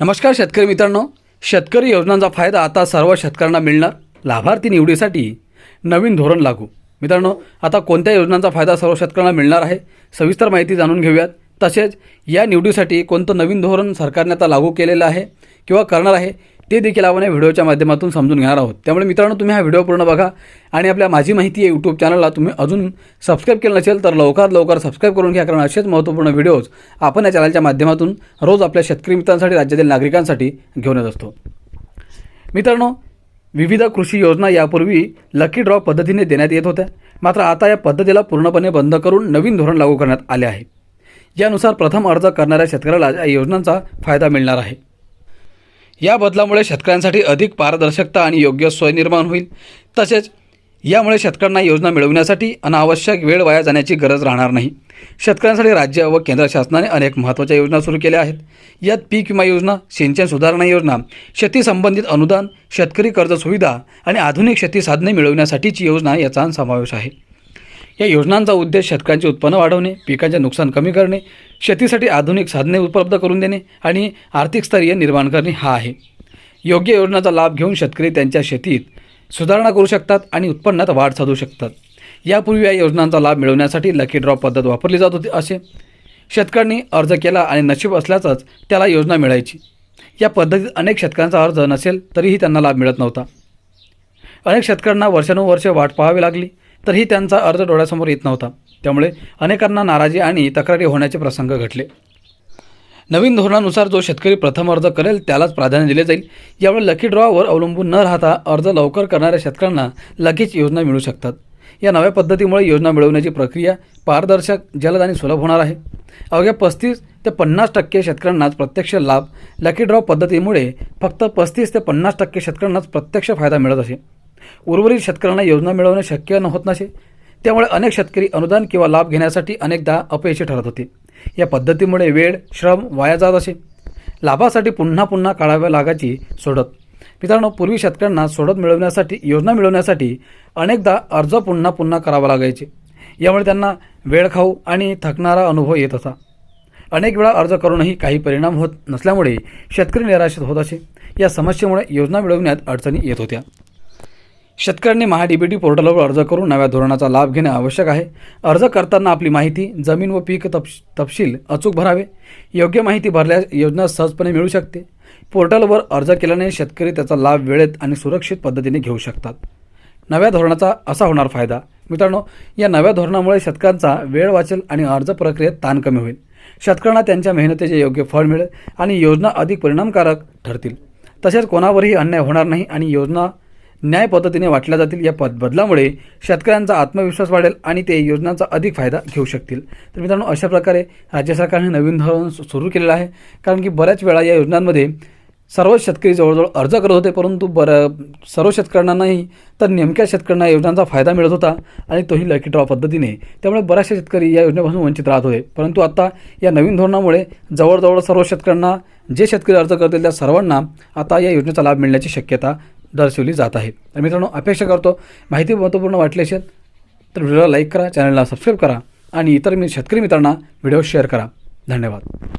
नमस्कार शेतकरी मित्रांनो. शेतकरी योजनांचा फायदा आता सर्व शेतकऱ्यांना मिळणार. लाभार्थी निवडीसाठी नवीन धोरण लागू. मित्रांनो आता कोणत्या योजनांचा फायदा सर्व शेतकऱ्यांना मिळणार आहे? सविस्तर माहिती जाणून घेऊयात. तसेच या निवडीसाठी कोणतं नवीन धोरण सरकारने आता लागू केलेलं आहे किंवा करणार आहे? ते देखील आपण या व्हिडिओच्या माध्यमातून समजून घेणार आहोत. त्यामुळे मित्रांनो तुम्ही हा व्हिडिओ पूर्ण बघा आणि आपल्या माझी माहिती आहे यूट्यूब चॅनलला तुम्ही अजून सबस्क्राईब केलं नसेल तर लवकरात लवकर सबस्क्राईब करून घ्या कारण असेच महत्त्वपूर्ण व्हिडिओज आपण या चॅनलच्या माध्यमातून रोज आपल्या शेतकरी मित्रांसाठी राज्यातील नागरिकांसाठी घेऊन येत असतो. मित्रांनो विविध कृषी योजना यापूर्वी लकी ड्रॉ पद्धतीने देण्यात येत होत्या. मात्र आता या पद्धतीला पूर्णपणे बंद करून नवीन धोरण लागू करण्यात आले आहे. यानुसार प्रथम अर्ज करणाऱ्या शेतकऱ्याला या योजनांचा फायदा मिळणार आहे. या बदलामुळे शेतकऱ्यांसाठी अधिक पारदर्शकता आणि योग्य सोय निर्माण होईल. तसेच यामुळे शेतकऱ्यांना योजना मिळवण्यासाठी अनावश्यक वेळ वाया जाण्याची गरज राहणार नाही. शेतकऱ्यांसाठी राज्य व केंद्र शासनाने अनेक महत्त्वाच्या योजना सुरू केल्या आहेत. यात पीक विमा योजना सिंचन सुधारणा योजना शेती संबंधित अनुदान शेतकरी कर्ज सुविधा आणि आधुनिक शेती साधने मिळवण्यासाठीची योजना याचा समावेश आहे. या योजनांचा उद्देश शेतकऱ्यांचे उत्पन्न वाढवणे पिकांचे नुकसान कमी करणे शेतीसाठी आधुनिक साधने उपलब्ध करून देणे आणि आर्थिक स्थैर्य निर्माण करणे हा आहे. योग्य योजनांचा लाभ घेऊन शेतकरी त्यांच्या शेतीत सुधारणा करू शकतात आणि उत्पन्नात वाढ साधू शकतात. यापूर्वी या योजनांचा लाभ मिळवण्यासाठी लकी ड्रॉ पद्धत वापरली जात होती असे. शेतकऱ्यांनी अर्ज केला आणि नशीब असल्याचंच त्याला योजना मिळायची. या पद्धतीत अनेक शेतकऱ्यांचा अर्ज नसेल तरीही त्यांना लाभ मिळत नव्हता. अनेक शेतकऱ्यांना वर्षानुवर्षे वाट पाहावी लागली. तरीही त्यांचा अर्ज डोळ्यासमोर येत नव्हता. त्यामुळे अनेकांना नाराजी आणि तक्रारी होण्याचे प्रसंग घडले नवीन धोरणानुसार जो शेतकरी प्रथम अर्ज करेल त्यालाच प्राधान्य दिले जाईल. यामुळे लकी ड्रॉवर अवलंबून न राहता अर्ज लवकर करणाऱ्या शेतकऱ्यांना लगेच योजना मिळू शकतात. या नव्या पद्धतीमुळे योजना मिळवण्याची प्रक्रिया पारदर्शक जलद आणि सुलभ होणार आहे. अवघ्या पस्तीस ते पन्नास टक्के शेतकऱ्यांनाच प्रत्यक्ष लाभ लकी ड्रॉ पद्धतीमुळे फक्त पस्तीस ते पन्नास टक्के शेतकऱ्यांनाच प्रत्यक्ष फायदा मिळत असे. उर्वरित शेतकऱ्यांना योजना मिळवणे शक्य न होत नसे त्यामुळे अनेक शेतकरी अनुदान किंवा लाभ घेण्यासाठी अनेकदा अपयशी ठरत होते. या पद्धतीमुळे वेळ श्रम वाया जात असे. लाभासाठी पुन्हा पुन्हा काढाव्या लागायची सोडत. मित्रांनो पूर्वी शेतकऱ्यांना सोडत मिळवण्यासाठी योजना मिळवण्यासाठी अनेकदा अर्ज पुन्हा पुन्हा करावा लागायचे. यामुळे त्यांना वेळ खाऊ आणि थकणारा अनुभव येत होता. अनेक वेळा अर्ज करूनही काही परिणाम होत नसल्यामुळे शेतकरी निराशित होत असे. या समस्येमुळे योजना मिळवण्यात अडचणी येत होत्या. शेतकऱ्यांनी महा डी बी टी पोर्टलवर अर्ज करून नव्या धोरणाचा लाभ घेणे आवश्यक आहे. अर्ज करताना आपली माहिती जमीन व पीक तपश तपशील अचूक भरावे. योग्य माहिती भरल्यास योजना सहजपणे मिळू शकते. पोर्टलवर अर्ज केल्याने शेतकरी त्याचा लाभ वेळेत आणि सुरक्षित पद्धतीने घेऊ शकतात. नव्या धोरणाचा असा होणार फायदा. मित्रांनो या नव्या धोरणामुळे शेतकऱ्यांचा वेळ वाचेल आणि अर्ज प्रक्रियेत ताण कमी होईल. शेतकऱ्यांना त्यांच्या मेहनतीचे योग्य फळ मिळेल आणि योजना अधिक परिणामकारक ठरतील. तसेच कोणावरही अन्याय होणार नाही आणि योजना न्याय पद्धतीने वाटल्या जातील या पद बदलामुळे शेतकऱ्यांचा आत्मविश्वास वाढेल आणि ते योजनांचा अधिक फायदा घेऊ शकतील. तर मित्रांनो अशा प्रकारे राज्य सरकारने नवीन धोरण सु- सुरू केलेलं आहे. कारण की बऱ्याच वेळा या योजनांमध्ये सर्वच शेतकरी जवळजवळ अर्ज करत होते परंतु बरं सर्व शेतकऱ्यांना नाही तर नेमक्या शेतकऱ्यांना योजनांचा फायदा मिळत होता आणि तोही लकी ड्रॉ पद्धतीने. त्यामुळे बऱ्याचशा शेतकरी या योजनेपासून वंचित राहत होते. परंतु आता या नवीन धोरणामुळे जवळजवळ सर्व शेतकऱ्यांना जे शेतकरी अर्ज करतील त्या सर्वांना आता या योजनेचा लाभ मिळण्याची शक्यता दर्शवली जात आहे. तर मित्रांनो अपेक्षा करतो माहिती महत्त्वपूर्ण वाटली असेल तर व्हिडिओला लाईक करा चॅनलला सबस्क्राईब करा आणि इतर मी शेतकरी मित्रांना व्हिडिओ शेअर करा. धन्यवाद.